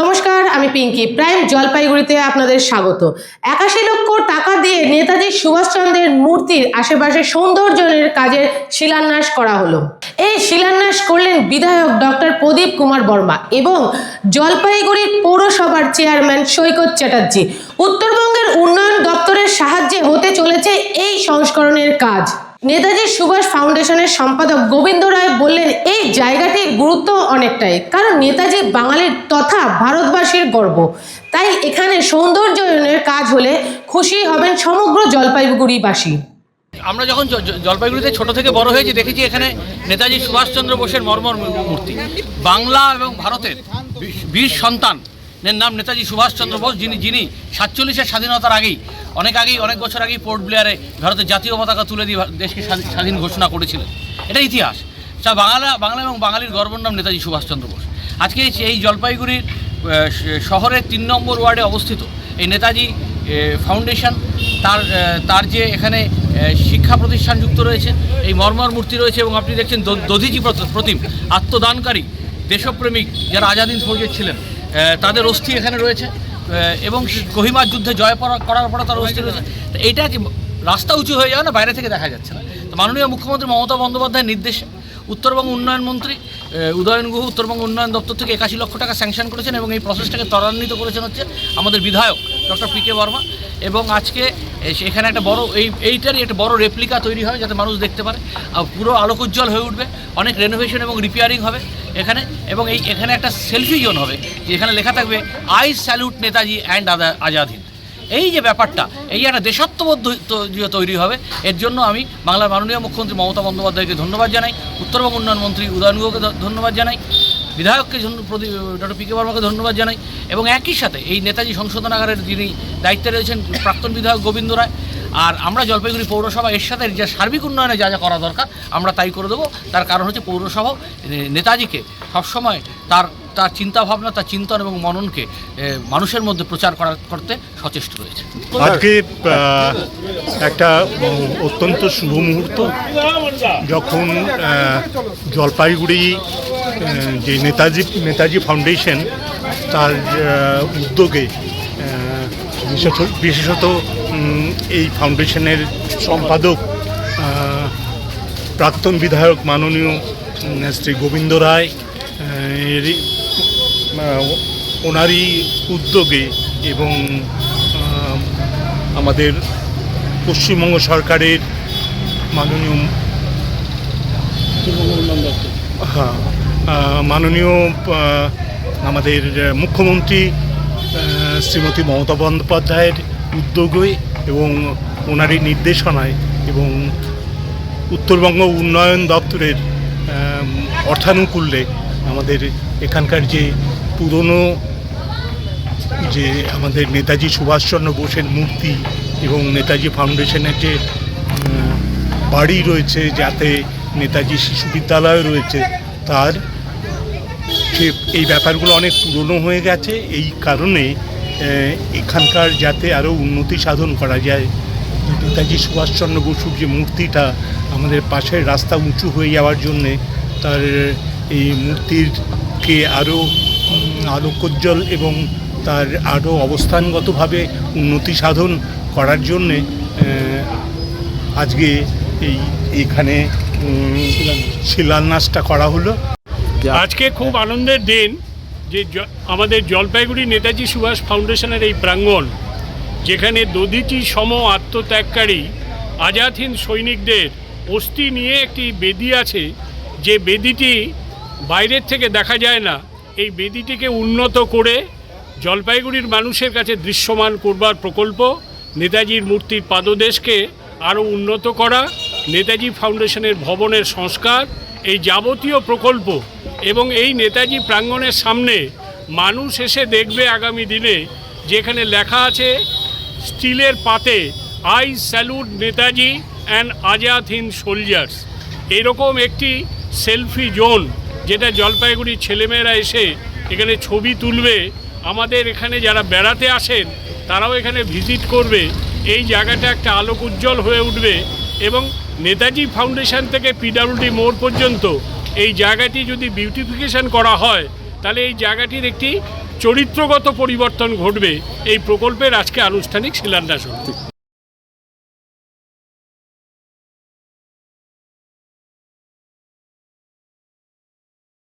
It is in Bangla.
নমস্কার, আমি পিঙ্কি প্রাইম জলপাইগুড়িতে আপনাদের স্বাগত। একাশি লক্ষ টাকা দিয়ে নেতাজি সুভাষচন্দ্রের মূর্তির আশেপাশে সৌন্দর্যের কাজের শিলান্যাস করা হলো। এই শিলান্যাস করলেন বিধায়ক ডক্টর প্রদীপ কুমার বর্মা এবং জলপাইগুড়ির পৌরসভার চেয়ারম্যান সৈকত চ্যাটার্জি। উত্তরবঙ্গের উন্নয়ন দপ্তরের সাহায্যে হতে চলেছে এই সংস্করণের কাজ। নেতাজি সুভাষ ফাউন্ডেশনের সম্পাদক গোবিন্দ রায় বললেন, এই জায়গাটির গুরুত্ব অনেকটাই। কারণ নেতাজি বাঙালির তথা ভারতবাসীর গর্ব। তাই এখানে সৌন্দর্যায়নের কাজ হলে খুশি হবেন সমগ্র জলপাইগুড়িবাসী। আমরা যখন জলপাইগুড়িতে ছোট থেকে বড় হয়েছি, দেখেছি এখানে নেতাজি সুভাষচন্দ্র বোসের মর্মর মূর্তি। বাংলা এবং ভারতের বীর- সন্তান এর নাম নেতাজি সুভাষচন্দ্র বোস, যিনি যিনি সাতচল্লিশের স্বাধীনতার আগেই, অনেক আগেই, অনেক বছর আগেই পোর্ট ব্লেয়ারে ভারতের জাতীয় পতাকা তুলে দিয়ে দেশকে স্বাধীন ঘোষণা করেছিলেন। এটা ইতিহাস। তা বাংলা বাংলা এবং বাঙালির গর্বর নাম নেতাজি সুভাষচন্দ্র বোস। আজকে এই- জলপাইগুড়ির শহরের তিন নম্বর ওয়ার্ডে অবস্থিত এই নেতাজি ফাউন্ডেশন, তার তার যে এখানে শিক্ষা প্রতিষ্ঠান যুক্ত রয়েছে, এই মর্মর মূর্তি রয়েছে এবং আপনি দেখছেন দধিজি প্রতিম, আত্মদানকারী, দেশপ্রেমিক যারা আজাদিন ফৌজের ছিলেন তাদের অস্থি এখানে রয়েছে এবং কহিমার যুদ্ধে জয় করার পরে তার অস্থি রয়েছে। যে রাস্তা উঁচু হয়ে যাবে না? বাইরে থেকে দেখা যাচ্ছে না। তো মাননীয় মুখ্যমন্ত্রী মমতা বন্দ্যোপাধ্যায়ের নির্দেশে উত্তরবঙ্গ উন্নয়ন মন্ত্রী উদয়ন গুহ উত্তরবঙ্গ উন্নয়ন দপ্তর থেকে একাশি লক্ষ টাকা স্যাংশন করেছেন এবং এই প্রসেসটাকে ত্বরান্বিত করেছেন হচ্ছে আমাদের বিধায়ক, ডক্টর পি কে বর্মা। এবং আজকে এখানে একটা বড়, এই, এইটারই একটা বড় রেপ্লিকা তৈরি হবে যাতে মানুষ দেখতে পারে। পুরো আলোকোজ্জ্বল হয়ে উঠবে, অনেক রেনোভেশন এবং রিপেয়ারিং হবে এখানে। এবং এই, এখানে একটা সেলফি জোন হবে যে এখানে লেখা থাকবে I salute Netaji and Azad Hind এই যে ব্যাপারটা, এই একটা দেশাত্মবোধ যে তৈরি হবে, এর জন্য আমি বাংলার মাননীয় মুখ্যমন্ত্রী মমতা বন্দ্যোপাধ্যায়কে ধন্যবাদ জানাই, উত্তরবঙ্গ উন্নয়ন মন্ত্রী উদয়ন গুহকে ধন্যবাদ জানাই, বিধায়ককে ডক্টর পি কে বর্মাকে ধন্যবাদ জানাই, এবং একই সাথে এই নেতাজি সংশোধনাগারের যিনি দায়িত্বে রয়েছেন প্রাক্তন বিধায়ক গোবিন্দ রায়, আর আমরা জলপাইগুড়ি পৌরসভা, এর সাথে যে সার্বিক উন্নয়নে যা যা করা দরকার, আমরা তাই করে দেবো, তার কারণ হচ্ছে পৌরসভা নেতাজিকে সবসময় তার তার চিন্তাভাবনা, তার চিন্তন এবং মননকে মানুষের মধ্যে প্রচার করার, করতে সচেষ্ট রয়েছে। আজকে একটা অত্যন্ত শুভ মুহূর্ত। যখন জলপাইগুড়ি যে নেতাজি নেতাজি ফাউন্ডেশন, তার উদ্যোগে বিশেষত এই ফাউন্ডেশনের সম্পাদক প্রাক্তন বিধায়ক মাননীয় শ্রী গোবিন্দ রায় ওনারই উদ্যোগে এবং আমাদের পশ্চিমবঙ্গ সরকারের মাননীয় হ্যাঁ মাননীয় আমাদের মুখ্যমন্ত্রী শ্রীমতী মমতা বন্দ্যোপাধ্যায়ের উদ্যোগে এবং ওনারই নির্দেশনায় এবং উত্তরবঙ্গ উন্নয়ন দপ্তরের অর্থানুকূল্যে আমাদের এখানকার যে পুরনো যে আমাদের নেতাজি সুভাষচন্দ্র বোসের মূর্তি এবং নেতাজি ফাউন্ডেশনের যে বাড়ি রয়েছে, যাতে নেতাজি শিশু বিদ্যালয় রয়েছে, তার সে এই ব্যাপারগুলো অনেক পুরনো হয়ে গেছে। এই কারণে এখানকার যাতে আরও উন্নতি সাধন করা যায়, নেতাজি সুভাষচন্দ্র বসুর যে মূর্তিটা আমাদের পাশের রাস্তা উঁচু হয়ে যাওয়ার জন্যে, তার এই মূর্তিরকে আরও আলোকোজ্জ্বল এবং তার আরও অবস্থানগতভাবে উন্নতি সাধন করার জন্যে আজকে এই এখানে শিলান্যাসটা করা হলো। আজকে খুব আনন্দের দিন যে আমাদের জলপাইগুড়ি নেতাজি সুভাষ ফাউন্ডেশনের এই প্রাঙ্গণ যেখানে দধিচি সম আত্মত্যাগকারী আজাদ হিন্দ সৈনিকদের অস্থি নিয়ে একটি বেদি আছে। যে বেদিটি বাইরের থেকে দেখা যায় না এই বেদিটিকে উন্নত করে জলপাইগুড়ির মানুষের কাছে দৃশ্যমান করবার প্রকল্প, নেতাজির মূর্তির পাদদেশকে আরও উন্নত করা, নেতাজি ফাউন্ডেশনের ভবনের সংস্কার, এই যাবতীয় প্রকল্প এবং এই নেতাজি প্রাঙ্গণের সামনে মানুষ এসে দেখবে আগামী দিনে, যেখানে লেখা আছে, স্টিলের পাতে I salute Netaji and Azad Hind soldiers. এরকম একটি সেলফি জোন যেটা জলপাইগুড়ির ছেলেমেয়েরা এসে এখানে ছবি তুলবে, আমাদের এখানে যারা বেড়াতে আসেন, তারাও এখানে ভিজিট করবে। এই জায়গাটা একটা আলোক উজ্জ্বল হয়ে উঠবে এবং নেতাজি ফাউন্ডেশন থেকে পিডাব্লিউডি মোড় পর্যন্ত এই জায়গাটি যদি বিউটিফিকেশন করা হয়, তাহলে এই জায়গাটির একটি চরিত্রগত পরিবর্তন ঘটবে। এই প্রকল্পের আজকে আনুষ্ঠানিক শিলান্যাস